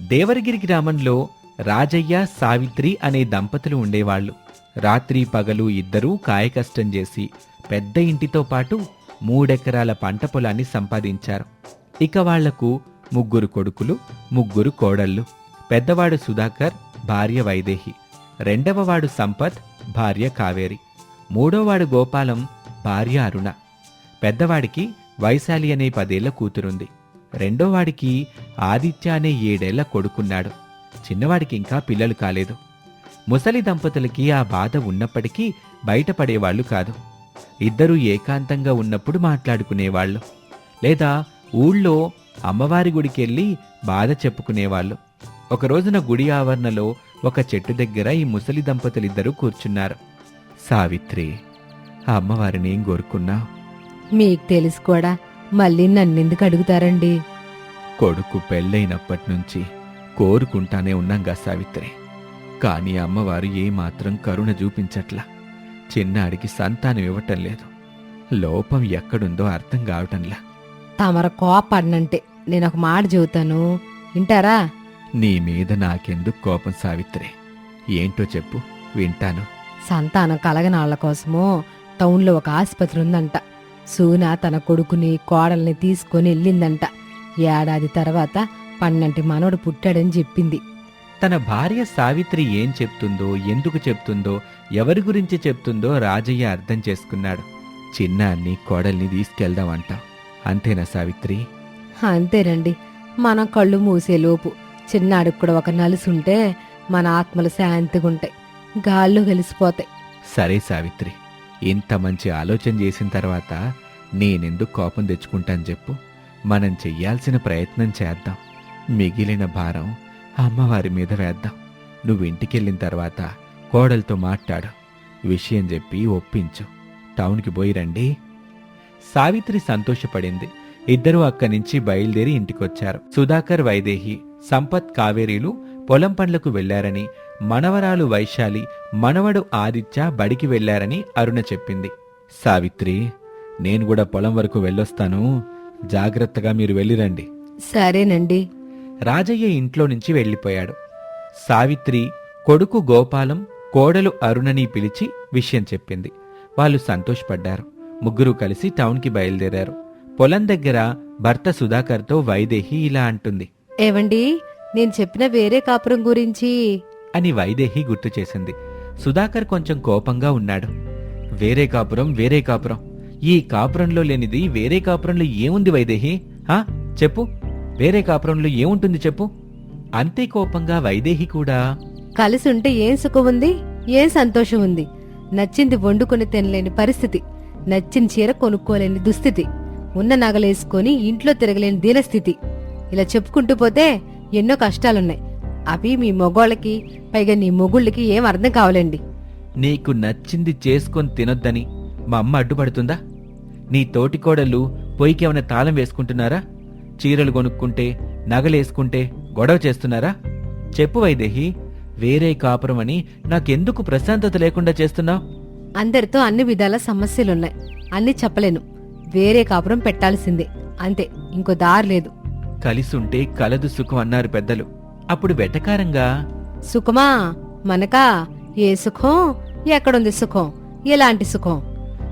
దేవరగిరి గ్రామంలో రాజయ్య సావిత్రి అనే దంపతులు ఉండేవాళ్ళు. రాత్రి పగలు ఇద్దరూ కాయకష్టం చేసి పెద్ద ఇంటితో పాటు మూడెకరాల పంట పొలాన్ని సంపాదించారు. ఇక వాళ్ళకు ముగ్గురు కొడుకులు ముగ్గురు కోడళ్ళు. పెద్దవాడు సుధాకర్ భార్య వైదేహి. రెండవవాడు సంపత్ భార్య కావేరి. మూడోవాడు గోపాలం భార్య అరుణ. పెద్దవాడికి వైశాలి అనే పదేళ్ళ కూతురుంది. రెండోవాడికి ఆదిత్య అనే ఏడేళ్ళ కొడుకున్నాడు. చిన్నవాడికి ఇంకా పిల్లలు కాలేదు. ముసలి దంపతులకి ఆ బాధ ఉన్నప్పటికీ బయటపడేవాళ్ళు కాదు. ఇద్దరూ ఏకాంతంగా ఉన్నప్పుడు మాట్లాడుకునేవాళ్ళు. లేదా ఊళ్ళో అమ్మవారి గుడికెళ్ళి బాధ చెప్పుకునేవాళ్ళు. ఒక రోజున గుడి ఆవరణలో ఒక చెట్టు దగ్గర ఈ ముసలి దంపతులిద్దరూ కూర్చున్నారు. సావిత్రి ఆ అమ్మవారిని ఏం కోరుకున్నావు? మీకు తెలుసుకోడా మళ్ళీ నన్నెందుకు అడుగుతారండి? కొడుకు పెళ్ళైనప్పటి నుంచి కోరుకుంటానే ఉన్నాంగా సావిత్రి. కానీ అమ్మవారు ఏమాత్రం కరుణ చూపించట్లా. చిన్నాడికి సంతానం ఇవ్వటం లేదు. లోపం ఎక్కడుందో అర్థం కావటంలా. తమర కోపడినంటే నేను ఒక మాట చెబుతాను. వింటారా? నీ మీద నాకెందుకు కోపం సావిత్రి? ఏంటో చెప్పు వింటాను. సంతానం కలగని వాళ్ళ కోసము టౌన్లో ఒక ఆసుపత్రి ఉందంట. సూన తన కొడుకుని కోడల్ని తీసుకొని వెళ్ళిందంట. ఏడాది తర్వాత పన్నంటి మనవడు పుట్టాడని చెప్పింది. తన భార్య సావిత్రి ఏం చెప్తుందో ఎందుకు చెప్తుందో ఎవరి గురించి చెప్తుందో రాజయ్య అర్థం చేసుకున్నాడు. చిన్నాన్ని కోడల్ని తీసుకెళ్దామంట. అంతేనా సావిత్రి? అంతేనండి. మనం కళ్ళు మూసేలోపు చిన్నాడికి కూడా ఒక నలుసుంటే మన ఆత్మలు శాంతిగా ఉంటాయి గాల్లో కలిసిపోతాయి. సరే సావిత్రి. ఇంత మంచి ఆలోచన చేసిన తర్వాత నేనెందుకు కోపం తెచ్చుకుంటాను చెప్పు. మనం చెయ్యాల్సిన ప్రయత్నం చేద్దాం. మిగిలిన భారం అమ్మవారి మీద వేద్దాం. నువ్వు ఇంటికెళ్ళిన తర్వాత కోడలతో మాట్లాడు. విషయం చెప్పి ఒప్పించు. టౌన్కి పోయి రండి. సావిత్రి సంతోషపడింది. ఇద్దరూ అక్కడి నుంచి బయలుదేరి ఇంటికొచ్చారు. సుధాకర్ వైదేహి సంపత్ కావేరీలు పొలం పనులకు వెళ్ళారని మనవరాలు వైశాలి మనవడు ఆదిత్య బడికి వెళ్ళారని అరుణ చెప్పింది. సావిత్రి నేను కూడా పొలం వరకు వెళ్ళొస్తాను. జాగ్రత్తగా మీరు వెళ్ళిరండి. సరేనండి. రాజయ్య ఇంట్లో నుంచి వెళ్ళిపోయాడు. సావిత్రి కొడుకు గోపాలం కోడలు అరుణని పిలిచి విషయం చెప్పింది. వాళ్ళు సంతోషపడ్డారు. ముగ్గురు కలిసి టౌన్కి బయలుదేరారు. పొలం దగ్గర భర్త సుధాకర్తో వైదేహి ఇలా అంటుంది. ఏవండి నేను చెప్పిన వేరే కాపురం గురించి? అని వైదేహి గుర్తు చేసింది. సుధాకర్ కొంచెం కోపంగా ఉన్నాడు. వేరే కాపురం వేరే కాపురం. ఈ కాపురంలో లేనిది వేరే కాపురంలో ఏముంది వైదేహి? హా చెప్పు. వేరే కాపురంలో ఏముంటుంది చెప్పు. అంతే కోపంగా వైదేహి కూడా కలిసి ఉంటే ఏం సుఖం ఉంది ఏం సంతోషం ఉంది నచ్చింది వండుకొని తినలేని పరిస్థితి. నచ్చిన చీర కొనుక్కోలేని దుస్థితి. ఉన్న నగలేసుకొని ఇంట్లో తిరగలేని దీనస్థితి. ఇలా చెప్పుకుంటూ పోతే ఎన్నో కష్టాలున్నాయి. అవి మీ మొగోళ్ళకి పైగా నీ మొగుళ్ళకి ఏం అర్థం కావాలండి. నీకు నచ్చింది చేసుకొని తినొద్దని మా అమ్మ అడ్డుపడుతుందా? నీ తోటికోడళ్ళు పొయ్యికేమైనా తాళం వేసుకుంటున్నారా? చీరలు కొనుక్కుంటే నగలేసుకుంటే గొడవ చేస్తున్నారా? చెప్పు వైదేహి వేరే కాపురం అని నాకెందుకు ప్రశాంతత లేకుండా చేస్తున్నావు? అందరితో అన్ని విధాల సమస్యలున్నాయి. అన్ని చెప్పలేను. వేరే కాపురం పెట్టాల్సిందే. అంతే ఇంకో దారి లేదు. కలిసుంటే కలదు సుఖం అన్నారు పెద్దలు. అప్పుడు వెటకారంగా సుఖమా మనకా ఏ సుఖం? ఎక్కడుంది సుఖం? ఎలాంటి సుఖం?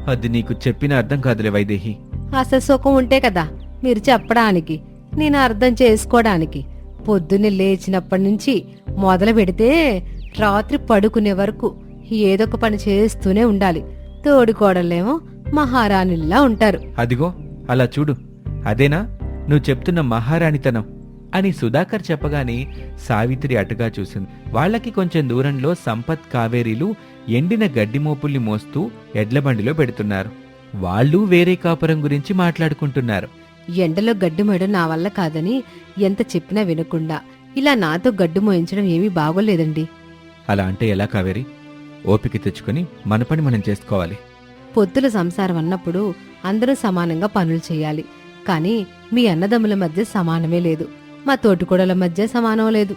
అది నీకు చెప్పిన అర్థం కాదులే వైదేహి. అసలు సుఖం ఉంటే కదా మీరు చెప్పడానికి నేను అర్థం చేసుకోవడానికి పొద్దున్నే లేచినప్పటి నుంచి మొదలు పెడితే రాత్రి పడుకునే వరకు ఏదో ఒక పని చేస్తూనే ఉండాలి. తోడుకోడలేమో మహారాణిల్లా ఉంటారు. అదిగో అలా చూడు. అదేనా? నువ్వు చెప్తున్న మహారాణితనం. అని సుధాకర్ చెప్పగానే సావిత్రి అటుగా చూసింది. వాళ్ళకి కొంచెం దూరంలో సంపత్ కావేరీలు ఎండిన గడ్డి మోపుల్ని మోస్తూ ఎడ్లబండిలో పెడుతున్నారు. వాళ్ళు వేరే కాపురం గురించి మాట్లాడుకుంటున్నారు. ఎండలో గడ్డి మోయడం నా వల్ల కాదని ఎంత చెప్పినా వినకుండా ఇలా నాతో గడ్డి మోయించడం ఏమీ బాగోలేదండి. అలా అంటే ఎలా కావేరి? ఓపిక తెచ్చుకొని మన పని మనం చేసుకోవాలి. పొత్తుల సంసారం అన్నప్పుడు అందరూ సమానంగా పనులు చేయాలి. కానీ మీ అన్నదమ్ముల మధ్య సమానమే లేదు. మా తోటికోడల మధ్య సమానం లేదు.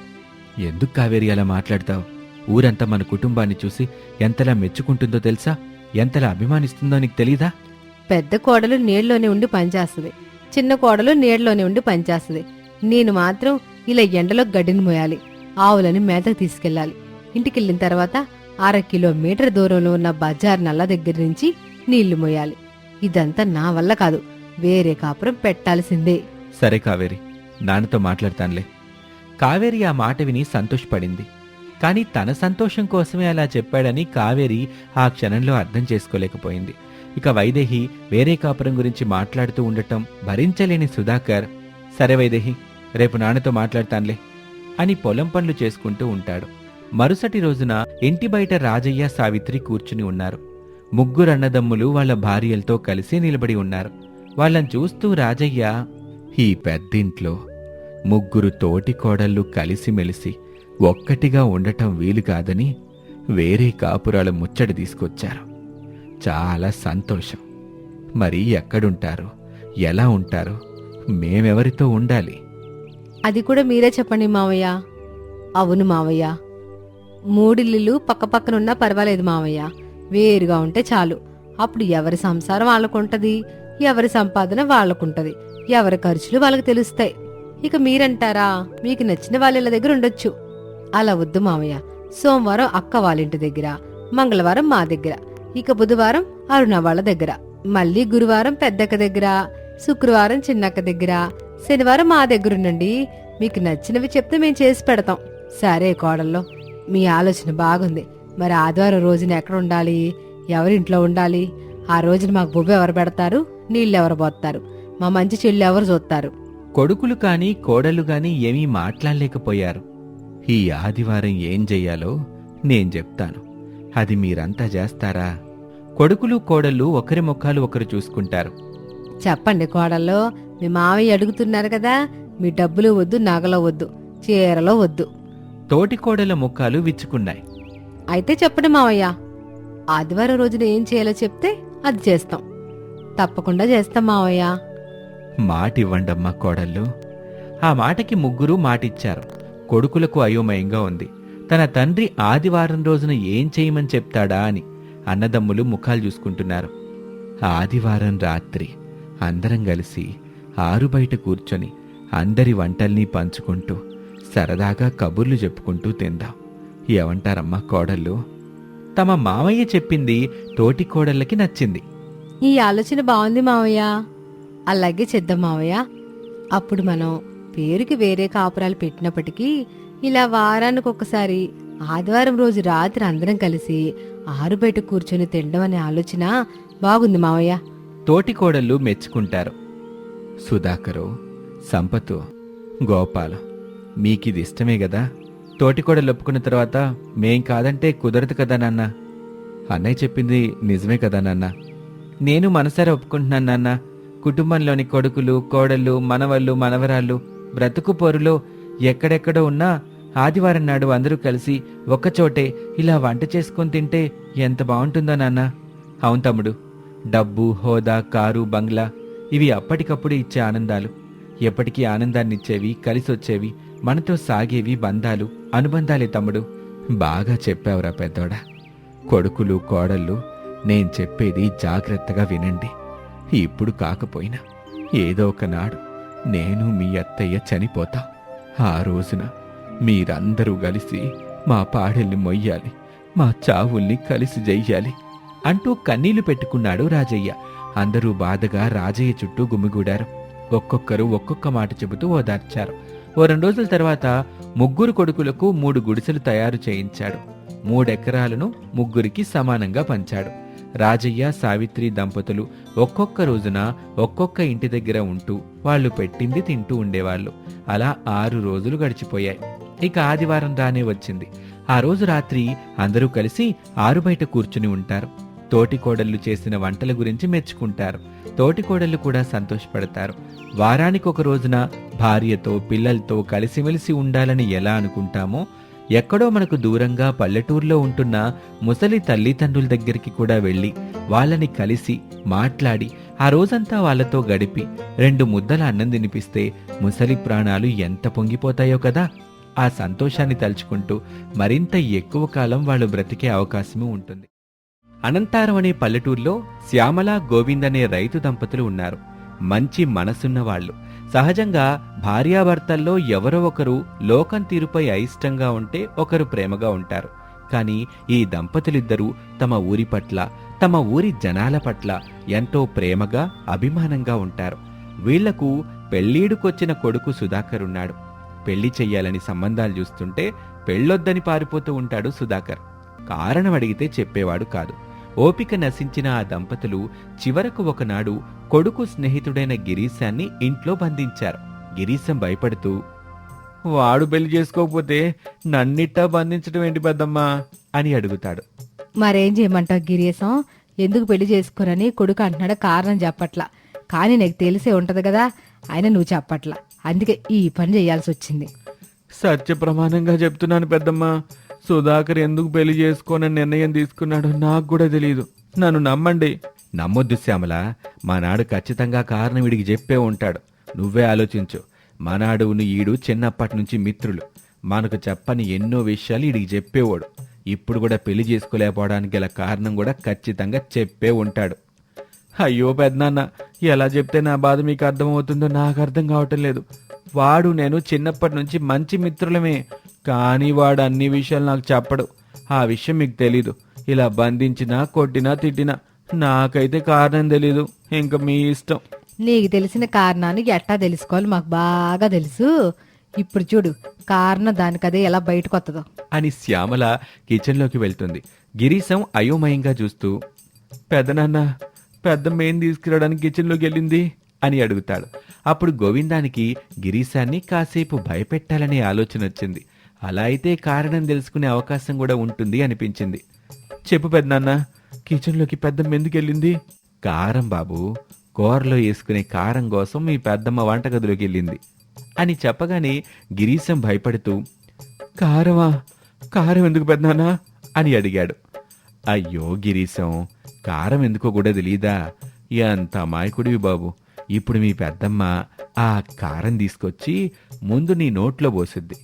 ఎందుకు కావేరి అలా మాట్లాడతావు? ఊరంతా మన కుటుంబాన్ని చూసి ఎంతలా మెచ్చుకుంటుందో తెలుసా? ఎంతలా అభిమానిస్తుందో నీకు తెలీదా? పెద్ద కోడలు నీళ్ళలోనే ఉండి పనిచేస్తుంది. చిన్న కోడలు నీళ్ళలోనే ఉండి పనిచేస్తుంది. నేను మాత్రం ఇలా ఎండలో గడ్డిని మోయాలి. ఆవులని మేతకు తీసుకెళ్ళాలి. ఇంటికెళ్ళిన తర్వాత అర కిలోమీటర్ దూరంలో ఉన్న బజార్ నల్ల దగ్గర నుంచి నీళ్ళు మోయాలి. ఇదంతా నా వల్ల కాదు. వేరే కాపురం పెట్టాల్సిందే. సరే కావేరి. నాన్నతో మాట్లాడతానులే. కావేరి ఆ మాట విని సంతోషపడింది. కాని తన సంతోషం కోసమే అలా చెప్పాడని కావేరి ఆ క్షణంలో అర్థం చేసుకోలేకపోయింది. ఇక వైదేహి వేరే కాపురం గురించి మాట్లాడుతూ ఉండటం భరించలేని సుధాకర్ సరే వైదేహి రేపు నాన్నతో మాట్లాడతానులే అని పొలం పనులు చేసుకుంటూ ఉంటాడు. మరుసటి రోజున ఇంటి బయట రాజయ్య సావిత్రి కూర్చుని ఉన్నారు. ముగ్గురు అన్నదమ్ములు వాళ్ళ భార్యలతో కలిసి నిలబడి ఉన్నారు. వాళ్ళని చూస్తూ రాజయ్య ఈ పెద్దింట్లో ముగ్గురు తోటి కోడళ్ళు కలిసిమెలిసి ఒక్కటిగా ఉండటం వీలు కాదని వేరే కాపురాల ముచ్చట తీసుకొచ్చారు. చాలా సంతోషం. మరి ఎక్కడుంటారు? ఎలా ఉంటారు? మేమెవరితో ఉండాలి? అది కూడా మీరే చెప్పండి మావయ్య. అవును మావయ్య. మూడిల్లులు పక్కపక్కనున్నా పర్వాలేదు మావయ్య. వేరుగా ఉంటే చాలు. అప్పుడు ఎవరి సంసారం వాళ్ళకుంటది? ఎవరి సంపాదన వాళ్ళకుంటది? ఎవరి ఖర్చులు వాళ్ళకి తెలుస్తాయి. ఇక మీరంటారా మీకు నచ్చిన వాళ్ళ దగ్గర ఉండొచ్చు. అలా వద్దు మావయ్య సోమవారం అక్క వాళ్ళింటి దగ్గర మంగళవారం మా దగ్గర ఇక బుధవారం అరుణ వాళ్ళ దగ్గర మళ్ళీ గురువారం పెద్దక్క దగ్గర శుక్రవారం చిన్నక్క దగ్గర శనివారం మా దగ్గరుండండి మీకు నచ్చినవి చెప్తే మేము చేసి పెడతాం. సరే కోడల్లో మీ ఆలోచన బాగుంది. మరి ఆదివారం రోజున ఎక్కడ ఉండాలి? ఎవరింట్లో ఉండాలి? ఆ రోజున మాకు బొబ్బు ఎవరు పెడతారు? నీళ్ళు ఎవరు పోస్తారు? మా మంచి చెల్లి ఎవరు చూస్తారు? కొడుకులు కాని కోడలు గాని ఏమీ మాట్లాడలేకపోయారు. ఈ ఆదివారం ఏం చెయ్యాలో నేను చెప్తాను. అది మీరంతా చేస్తారా? కొడుకులు కోడళ్ళు ఒకరి ముఖాలు ఒకరు చూసుకుంటారు. చెప్పండి కోడల్లో మీ మావయ్య అడుగుతున్నారు కదా మీ డబ్బులు వద్దు నగలో వద్దు చీరలో వద్దు. తోటి కోడల ముఖాలు విచ్చుకున్నాయి. అయితే చెప్పండి మావయ్య ఆదివారం రోజున ఏం చేయాలో చెప్తే అది చేస్తాం. తప్పకుండా చేస్తాం మావయ్య. మాటివ్వండమ్మా కోడళ్ళు. ఆ మాటకి ముగ్గురు మాటిచ్చారు. కొడుకులకు అయోమయంగా ఉంది. తన తండ్రి ఆదివారం రోజున ఏం చేయమని చెప్తాడా అని అన్నదమ్ములు ముఖాలు చూసుకుంటున్నారు. ఆదివారం రాత్రి అందరం కలిసి ఆరు బయట కూర్చొని అందరి వంటల్ని పంచుకుంటూ సరదాగా కబుర్లు చెప్పుకుంటూ తిందాం. ఏమంటారమ్మా కోడళ్ళు? తమ మామయ్య చెప్పింది తోటి కోడళ్ళకి నచ్చింది. ఈ ఆలోచన బాగుంది మావయ్య. అలాగే చేద్దాం మావయ్య. అప్పుడు మనం పేరుకి వేరే కాపురాలు పెట్టినప్పటికీ ఇలా వారానికి ఒకసారి ఆదివారం రోజు రాత్రి అందరం కలిసి ఆరు బయట కూర్చొని తినడం అనే ఆలోచన బాగుంది మావయ్య. తోటికోడళ్ళు మెచ్చుకుంటారు. సుధాకరు సంపతు గోపాలు మీకిది ఇష్టమే కదా తోటికోడలు ఒప్పుకున్న తర్వాత మేం కాదంటే కుదరదు కదా నాన్న? అన్నయ్య చెప్పింది నిజమే కదా నాన్న? నేను మనసారా ఒప్పుకుంటున్నాను నాన్న? కుటుంబంలోని కొడుకులు కోడళ్ళు మనవళ్ళు మనవరాళ్ళు బ్రతుకు పోరులో ఎక్కడెక్కడో ఉన్నా ఆదివారం నాడు అందరూ కలిసి ఒక్కచోటే ఇలా వంట చేసుకొని తింటే ఎంత బాగుంటుందో నాన్న. అవును తమ్ముడు డబ్బు హోదా కారు బంగ్లా ఇవి అప్పటికప్పుడు ఇచ్చే ఆనందాలు. ఎప్పటికీ ఆనందాన్నిచ్చేవి కలిసొచ్చేవి మనతో సాగేవి బంధాలు అనుబంధాలే తమ్ముడు. బాగా చెప్పావురా పెద్దోడా. కొడుకులు కోడళ్ళు నేను చెప్పేది జాగ్రత్తగా వినండి. ఇప్పుడు కాకపోయినా ఏదో ఒకనాడు నేను మీ అత్తయ్య చనిపోతా. ఆ రోజున మీరందరూ కలిసి మా పాడెల్ని మొయ్యాలి మా చావుల్ని కలిసి చెయ్యాలి అంటూ కన్నీళ్ళు పెట్టుకున్నాడు రాజయ్య. అందరూ బాధగా రాజయ్య చుట్టూ గుమిగూడారు. ఒక్కొక్కరు ఒక్కొక్క మాట చెబుతూ ఓదార్చారు. ఓ రెండు రోజుల తర్వాత ముగ్గురు కొడుకులకు మూడు గుడిసెలు తయారు చేయించాడు. మూడెకరాలను ముగ్గురికి సమానంగా పంచాడు. రాజయ్య సావిత్రి దంపతులు ఒక్కొక్క రోజున ఒక్కొక్క ఇంటి దగ్గర ఉంటూ వాళ్ళు పెట్టింది తింటూ ఉండేవాళ్ళు. అలా ఆరు రోజులు గడిచిపోయాయి. ఇక ఆదివారం రానే వచ్చింది. ఆ రోజు రాత్రి అందరూ కలిసి ఆరు బయట కూర్చుని ఉంటారు. తోటికోడళ్ళు చేసిన వంటల గురించి మెచ్చుకుంటారు. తోటికోడళ్ళు కూడా సంతోషపడతారు. వారానికి ఒక రోజున భార్యతో పిల్లలతో కలిసిమెలిసి ఉండాలని ఎలా అనుకుంటామో ఎక్కడో మనకు దూరంగా పల్లెటూరులో ఉంటున్న ముసలి తల్లిదండ్రుల దగ్గరికి కూడా వెళ్ళి వాళ్ళని కలిసి మాట్లాడి ఆ రోజంతా వాళ్ళతో గడిపి రెండు ముద్దల అన్నం తినిపిస్తే ముసలి ప్రాణాలు ఎంత పొంగిపోతాయో కదా. ఆ సంతోషాన్ని తలుచుకుంటూ మరింత ఎక్కువ కాలం వాళ్ళు బ్రతికే అవకాశము ఉంటుంది. అనంతారం అనే పల్లెటూరులో శ్యామల గోవింద్ అనే రైతు దంపతులు ఉన్నారు. మంచి మనసున్న వాళ్ళు. సహజంగా భార్యాభర్తల్లో ఎవరో ఒకరు లోకం తీరుపై అయిష్టంగా ఉంటే ఒకరు ప్రేమగా ఉంటారు. కానీ ఈ దంపతులిద్దరూ తమ ఊరి పట్ల తమ ఊరి జనాల పట్ల ఎంతో ప్రేమగా అభిమానంగా ఉంటారు. వీళ్ళకు పెళ్ళీడుకొచ్చిన కొడుకు సుధాకర్ ఉన్నాడు. పెళ్ళి చెయ్యాలని సంబంధాలు చూస్తుంటే పెళ్ళొద్దని పారిపోతూ ఉంటాడు సుధాకర్. కారణం అడిగితే చెప్పేవాడు కాదు. ఓపిక నశించిన ఆ దంపతులు చివరకు ఒకనాడు కొడుకు స్నేహితుడైన గిరీశాన్ని ఇంట్లో బంధించారు. గిరీశం భయపడుతూ వాడు పెళ్ళి చేసుకోకపోతే నన్నిట్టా బంధించడం ఏంటి పెద్దమ్మా? అని అడుగుతాడు. మరేం చేయమంటావు గిరీశం? ఎందుకు పెళ్ళి చేసుకోరని కొడుకు అంటున్నాడు కారణం చెప్పట్లా. కానీ నీకు తెలిసే ఉంటది కదా ఆయన నువ్వు చెప్పట్లా. అందుకే ఈ పని చేయాల్సి వచ్చింది. సత్య ప్రమాణంగా చెప్తున్నాను పెద్దమ్మా. సుధాకర్ ఎందుకు పెళ్ళి చేసుకోనని నిర్ణయం తీసుకున్నాడో నాకు కూడా తెలియదు నన్ను నమ్మండి. నమ్మొద్దు శ్యామల. మానాడు ఖచ్చితంగా కారణం వీడికి చెప్పే ఉంటాడు. నువ్వే ఆలోచించు. మానాడు ఈడు చిన్నప్పటి నుంచి మిత్రులు. మనకు చెప్పని ఎన్నో విషయాలు వీడికి చెప్పేవాడు. ఇప్పుడు కూడా పెళ్ళి చేసుకోలేకపోవడానికి గల కారణం కూడా ఖచ్చితంగా చెప్పే ఉంటాడు. అయ్యో పెద్దనాన్న ఎలా చెప్తే నా బాధ మీకు అర్థమవుతుందో నాకు అర్థం కావటం లేదు. వాడు నేను చిన్నప్పటి నుంచి మంచి మిత్రులమే కానీ వాడు అన్ని విషయాలు నాకు చెప్పడు. ఆ విషయం మీకు తెలీదు. ఇలా బంధించినా కొట్టినా తిట్టినా నాకైతే కారణం తెలీదు. ఇంక మీ ఇష్టం. నీకు తెలిసిన కారణాన్ని ఎట్టా తెలుసుకోవాలి మాకు బాగా తెలుసు. ఇప్పుడు చూడు కారణం దానికదే ఎలా బయటకు వస్తుందో అని శ్యామల కిచెన్లోకి వెళ్తుంది. గిరీశం అయోమయంగా చూస్తూ పెద్దనాన్న పెద్దమ్మ ఏం తీసుకురావడానికి కిచెన్లోకి వెళ్ళింది. అని అడుగుతాడు. అప్పుడు గోవిందానికి గిరీశాన్ని కాసేపు భయపెట్టాలనే ఆలోచన వచ్చింది. అలా అయితే కారణం తెలుసుకునే అవకాశం కూడా ఉంటుంది అనిపించింది. చెప్పు పెద్దనాన్న కిచెన్లోకి పెద్దమ్మ ఎందుకు వెళ్ళింది కారం బాబు కూరలో వేసుకునే కారం కోసం మీ పెద్దమ్మ వంటగదిలోకి వెళ్ళింది అని చెప్పగానే గిరీశం భయపడుతూ కారమా? కారం ఎందుకు పెద్దనా అని అడిగాడు. అయ్యో గిరీశం కారం ఎందుకో కూడా తెలీదా? ఎంత అమాయకుడివి బాబు. ఇప్పుడు మీ పెద్దమ్మ ఆ కారం తీసుకొచ్చి ముందు నీ నోట్లో పోసిద్ది.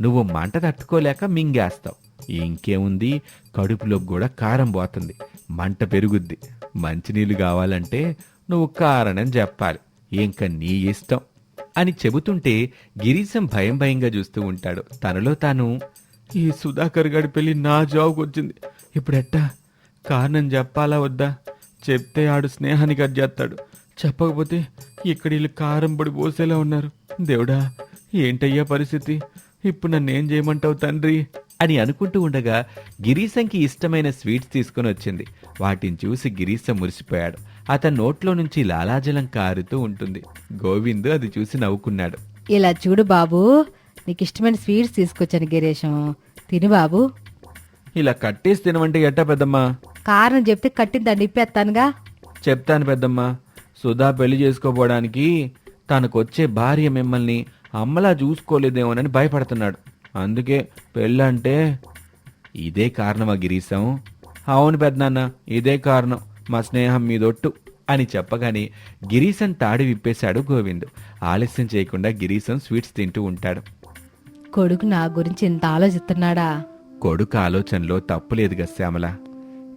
నువ్వు మంట తట్టుకోలేక మింగేస్తావు. ఇంకేముంది? కడుపులోకి కూడా కారం పోతుంది. మంట పెరుగుద్ది. మంచినీళ్ళు కావాలంటే నువ్వు కారణం చెప్పాలి. ఇంక నీ ఇష్టం అని చెబుతుంటే గిరీశం భయం భయంగా చూస్తూ ఉంటాడు. తనలో తాను ఈ సుధాకర్ గడి పెళ్ళి నా జాబ్కి వచ్చింది. ఇప్పుడెట్టా? కారణం చెప్పాలా వద్దా? చెప్తే ఆడు స్నేహానికి అర్జేస్తాడు చెప్పకపోతే ఇక్కడ వీళ్ళు కారం పొడి పోసేలా ఉన్నారు. దేవుడా ఏంటయ్యా పరిస్థితి? ఇప్పుడు నన్నేం చేయమంటావు తండ్రి? అని అనుకుంటూ ఉండగా గిరీశంకి ఇష్టమైన స్వీట్స్ తీసుకుని వచ్చింది. వాటిని చూసి గిరీశం మురిసిపోయాడు. అతని నోట్లో నుంచి లాలాజలం కారుతూ ఉంటుంది. గోవింద్ అది చూసి నవ్వుకున్నాడు. ఇలా చూడు బాబు నీకు ఇష్టమైన స్వీట్స్ తీసుకొచ్చాను గిరీశం. తిను బాబు. ఇలా కట్టేసి తినమంటే ఎట్టా పెద్దమ్మా? కారణం చెప్తే కట్టిన దాన్ని ఇప్పేస్తానుగా. చెప్తాను పెద్దమ్మా. సుధా పెళ్ళి చేసుకోపోవడానికి తనకొచ్చే భార్య మిమ్మల్ని అమ్మలా చూసుకోలేదేమోనని భయపడుతున్నాడు. అందుకే పెళ్ళంటే ఇదే కారణమా గిరీశం? అవును పెద్దనాన్న ఇదే కారణం. మా స్నేహం మీదొట్టు అని చెప్పగానే గిరీశం తాడి విప్పేశాడు గోవింద్. ఆలస్యం చేయకుండా గిరీశం స్వీట్స్ తింటూ ఉంటాడు. కొడుకు నా గురించి ఇంత ఆలోచిస్తున్నాడా? కొడుకు ఆలోచనలో తప్పులేదుగా శ్యామల.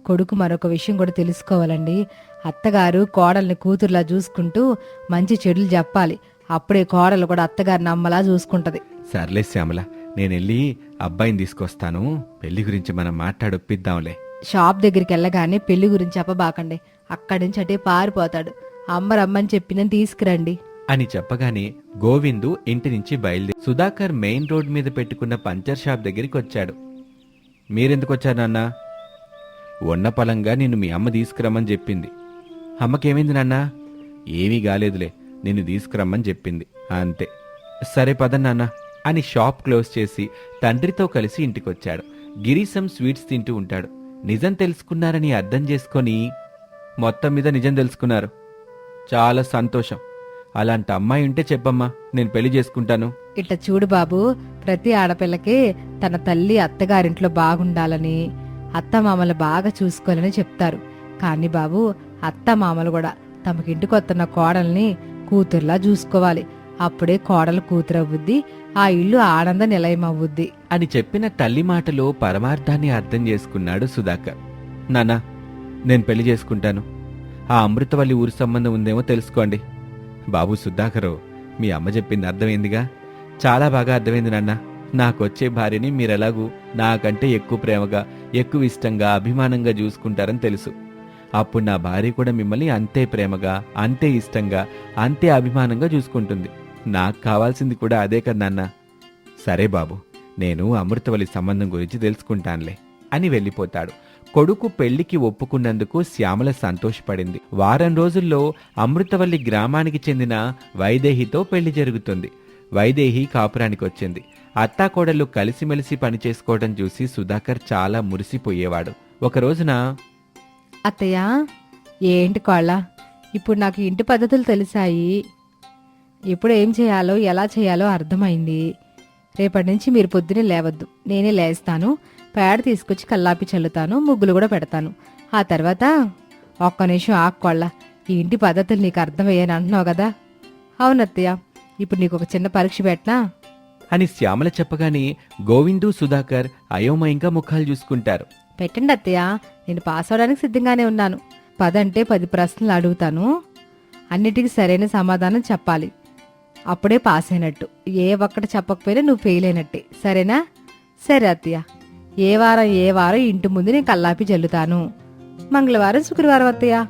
కొడుకు మరొక విషయం కూడా తెలుసుకోవాలండి. అత్తగారు కోడల్ని కూతురులా చూసుకుంటూ మంచి చెడులు చెప్పాలి. అప్పుడే కోడలు కూడా అత్తగారిని అమ్మలా చూసుకుంటది. సర్లే శ్యామల నేను వెళ్ళి అబ్బాయిని తీసుకొస్తాను. పెళ్ళి గురించి మనం మాట్లాడొప్పిద్దాంలే. షాప్ దగ్గరికి వెళ్ళగానే పెళ్ళి గురించి చెప్పబాకండి. అక్కడి నుంచి అటే పారిపోతాడు. అమ్మ రమ్మని చెప్పిందని తీసుకురండి. అని చెప్పగానే గోవిందు ఇంటి నుంచి బయలుదేరి సుధాకర్ మెయిన్ రోడ్ మీద పెట్టుకున్న పంచర్ షాప్ దగ్గరికి వచ్చాడు. మీరెందుకు వచ్చారు నాన్న? ఉన్న నేను నిన్ను మీ అమ్మ తీసుకురమ్మని చెప్పింది. అమ్మకేమైంది నాన్న? ఏమీ కాలేదులే నిన్ను తీసుకురమ్మని చెప్పింది. అంతే. సరే పద నాన్న అని షాప్ క్లోజ్ చేసి తండ్రితో కలిసి ఇంటికొచ్చాడు. గిరీశం స్వీట్స్ తింటూ ఉంటాడు. నిజం తెలుసుకున్నారని అర్థం చేసుకొని మొత్తం మీద నిజం తెలుసుకున్నారు. చాలా సంతోషం. అలాంటి అమ్మాయి ఉంటే చెప్పమ్మా నేను పెళ్ళి చేసుకుంటాను. ఇట్లా చూడు బాబు ప్రతి ఆడపిల్లకి తన తల్లి అత్తగారింట్లో బాగుండాలని అత్త మామలు బాగా చూసుకోవాలని చెప్తారు. కానీ బాబు అత్త మామలు కూడా తమకింటికి వస్తున్న కోడల్ని కూతుర్లా చూసుకోవాలి. అప్పుడే కోడలు కూతురు ఆ ఇల్లు ఆనంద నిలయం అని చెప్పిన తల్లి మాటలో పరమార్థాన్ని అర్థం చేసుకున్నాడు సుధాకర్. నానా నేను పెళ్ళి చేసుకుంటాను. ఆ అమృతవల్లి ఊరి సంబంధం ఉందేమో తెలుసుకోండి. బాబు సుధాకరు మీ అమ్మ చెప్పింది అర్థమైందిగా. చాలా బాగా అర్థమైంది నాన్న. నాకొచ్చే భార్యని మీరెలాగూ నాకంటే ఎక్కువ ప్రేమగా ఎక్కువ ఇష్టంగా అభిమానంగా చూసుకుంటారని తెలుసు. అప్పుడు నా భార్య కూడా మిమ్మల్ని అంతే ప్రేమగా అంతే ఇష్టంగా అంతే అభిమానంగా చూసుకుంటుంది. నాకు కావాల్సింది కూడా అదే కదా నాన్న. సరే బాబు నేను అమృతవల్లి సంబంధం గురించి తెలుసుకుంటానులే అని వెళ్ళిపోతాడు. కొడుకు పెళ్ళికి ఒప్పుకున్నందుకు శ్యామల సంతోషపడింది. వారం రోజుల్లో అమృతవల్లి గ్రామానికి చెందిన వైదేహితో పెళ్ళి జరుగుతుంది. వైదేహి కాపురానికి వచ్చింది అత్తాకోడళ్ళు కలిసిమెలిసి పనిచేసుకోవడం చూసి సుధాకర్ చాలా మురిసిపోయేవాడు. ఒక రోజున అత్తయ్య ఏంటి కోళ్ళ? ఇప్పుడు నాకు ఇంటి పద్ధతులు తెలిసాయి. ఇప్పుడు ఏం చేయాలో ఎలా చేయాలో అర్థమైంది. రేపటి నుంచి మీరు పొద్దునే లేవద్దు. నేనే లేస్తాను. పేడ తీసుకొచ్చి కల్లాపి చల్లుతాను. ముగ్గులు కూడా పెడతాను. ఆ తర్వాత ఒక్క నిమిషం ఆక్కోళ్ళ ఈ ఇంటి పద్ధతులు నీకు అర్థమయ్యాని అంటున్నావు కదా. అవునత్తయ్య ఇప్పుడు నీకు ఒక చిన్న పరీక్ష పెట్టనా? అని శ్యామల చెప్పగానే గోవిందు సుధాకర్ అయోమయంగా ముఖాలు చూసుకుంటారు. పెట్టండి అత్తయ్య నేను పాస్ అవడానికి సిద్ధంగానే ఉన్నాను. పదంటే పది ప్రశ్నలు అడుగుతాను. అన్నిటికీ సరైన సమాధానం చెప్పాలి. అప్పుడే పాస్ అయినట్టు. ఏ ఒక్కటి చెప్పకపోయినా నువ్వు ఫెయిల్ అయినట్టే. సరేనా? సరే అత్తయ్య. ఏ వారం ఏ వారం ఇంటి ముందు నేను కల్లాపి జల్లుతాను. మంగళవారం శుక్రవారం అత్తయ్య.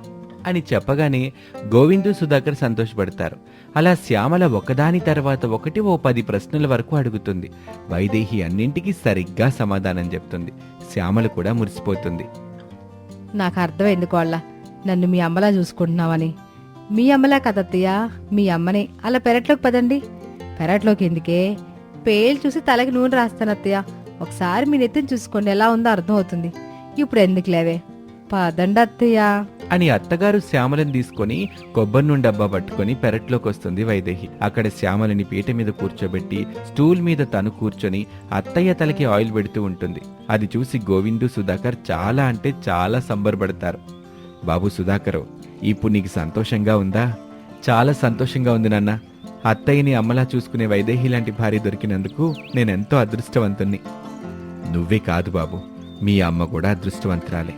అని చెప్పగానే గోవిందు సుధాకర్ సంతోషపడతారు. అలా శ్యామల ఒకదాని తర్వాత ఒకటి ఓ పది ప్రశ్నల వరకు అడుగుతుంది. వైదేహి అన్నింటికీ సరిగ్గా సమాధానం చెప్తుంది. శ్యామల కూడా మురిసిపోతుంది. నాకు అర్థమైంది కోళ్ళ. నన్ను మీ అమ్మలా చూసుకుంటున్నావని. మీ అమ్మలా కదత్తయ్య మీ అమ్మనే. అలా పెరట్లోకి పదండి. పెరట్లోకి ఎందుకే? పేలు చూసి తలకి నూనె రాస్తానత్తయ్య ఒకసారి మీ నెత్తిని చూసుకోండి ఎలా ఉందో అర్థం అవుతుంది. ఇప్పుడు ఎందుకు లేవే? పదండి అత్తయ్య. అని అత్తగారు శ్యామలను తీసుకొని కొబ్బరి నుండి డబ్బా పట్టుకొని పెరట్లోకి వస్తుంది వైదేహి. అక్కడ శ్యామలని పీట మీద కూర్చోబెట్టి స్టూల్ మీద తను కూర్చొని అత్తయ్య తలకి ఆయిల్ పెడుతూ ఉంటుంది. అది చూసి గోవిందు సుధాకర్ చాలా అంటే చాలా సంబరపడతారు. బాబు సుధాకరు ఇప్పుడు నీకు సంతోషంగా ఉందా? చాలా సంతోషంగా ఉంది నాన్న. అత్తయ్యని అమ్మలా చూసుకునే వైదేహి లాంటి భార్య దొరికినందుకు నేనెంతో అదృష్టవంతుణ్ణి. నువ్వే కాదు బాబు. మీ అమ్మ కూడా అదృష్టవంతురాలే.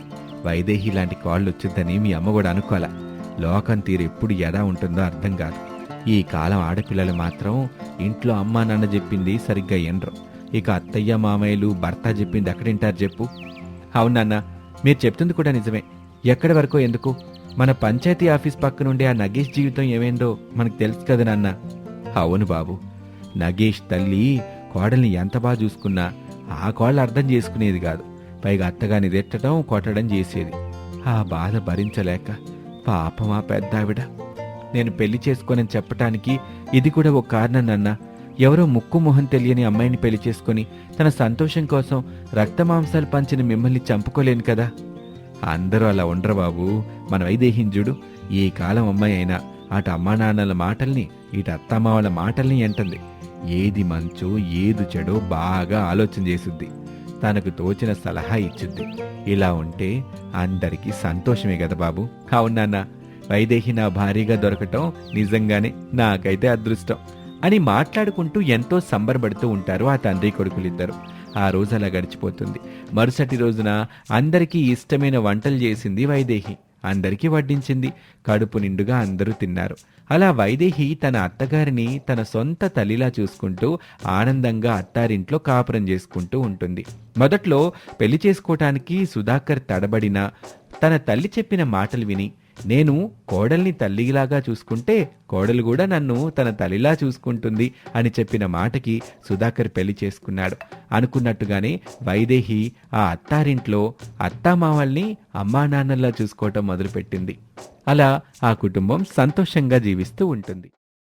వైదేహి లాంటి కాళ్ళు వచ్చిందని మీ అమ్మ కూడా అనుకోలే. లోకం తీరు ఎప్పుడు ఎడా ఉంటుందో అర్థం కాదు. ఈ కాలం ఆడపిల్లలు మాత్రం ఇంట్లో అమ్మా నాన్న చెప్పింది సరిగ్గా ఎనరు. ఇక అత్తయ్య మామయ్యలు భర్త చెప్పింది ఎక్కడింటారు చెప్పు. అవునన్న మీరు చెప్తుంది కూడా నిజమే. ఎక్కడి వరకు ఎందుకు? మన పంచాయతీ ఆఫీస్ పక్కనుండే ఆ నగేష్ జీవితం ఏమైందో మనకు తెలుసు కదా నాన్న. అవును బాబు. నగేష్ తల్లి కోడల్ని ఎంత బాగా చూసుకున్నా ఆ కోళ్ళు అర్థం చేసుకునేది కాదు. పైగా అత్తగాని తిట్టడం కొట్టడం చేసేది. ఆ బాధ భరించలేక పాపం ఆ పెద్ద ఆవిడ నేను పెళ్ళి చేసుకొని చెప్పటానికి ఇది కూడా ఒక కారణం నన్న ఎవరో ముక్కు మొహం తెలియని అమ్మాయిని పెళ్ళి చేసుకొని తన సంతోషం కోసం రక్తమాంసాలు పంచిన మిమ్మల్ని చంపుకోలేను కదా. అందరూ అలా ఉండరు బాబు. మన వైదేహింజుడు ఈ కాలం అమ్మాయి అయినా అటు అమ్మా నాన్నల మాటల్ని ఇటు అత్తమామల మాటల్ని అంటుంది ఏది మంచో ఏది చెడో బాగా ఆలోచన చేసుద్ది. తనకు తోచిన సలహా ఇచ్చింది. ఇలా ఉంటే అందరికీ సంతోషమే కదా బాబు. అవునాన్న వైదేహి నా భారీగా దొరకటం నిజంగానే నాకైతే అదృష్టం అని మాట్లాడుకుంటూ ఎంతో సంబరపడుతూ ఉంటారు ఆ తండ్రి కొడుకులిద్దరు. ఆ రోజు అలా గడిచిపోతుంది. మరుసటి రోజున అందరికీ ఇష్టమైన వంటలు చేసింది వైదేహి. అందరికీ వడ్డించింది. కడుపు నిండుగా అందరూ తిన్నారు. అలా వైదేహి తన అత్తగారిని తన సొంత తల్లిలా చూసుకుంటూ ఆనందంగా అత్తారింట్లో కాపురం చేసుకుంటూ ఉంటుంది. మొదట్లో పెళ్ళి చేసుకోవటానికి సుధాకర్ తడబడిన తన తల్లి చెప్పిన మాటలు విని నేను కోడల్ని తల్లిలాగా చూసుకుంటే కోడలు కూడా నన్ను తన తల్లిలా చూసుకుంటుంది అని చెప్పిన మాటకి సుధాకర్ పెళ్ళి చేసుకున్నాడు. అనుకున్నట్టుగానే వైదేహి ఆ అత్తారింట్లో అత్తామామల్ని అమ్మా నాన్నల్లా చూసుకోవటం మొదలుపెట్టింది. అలా ఆ కుటుంబం సంతోషంగా జీవిస్తూ ఉంటుంది.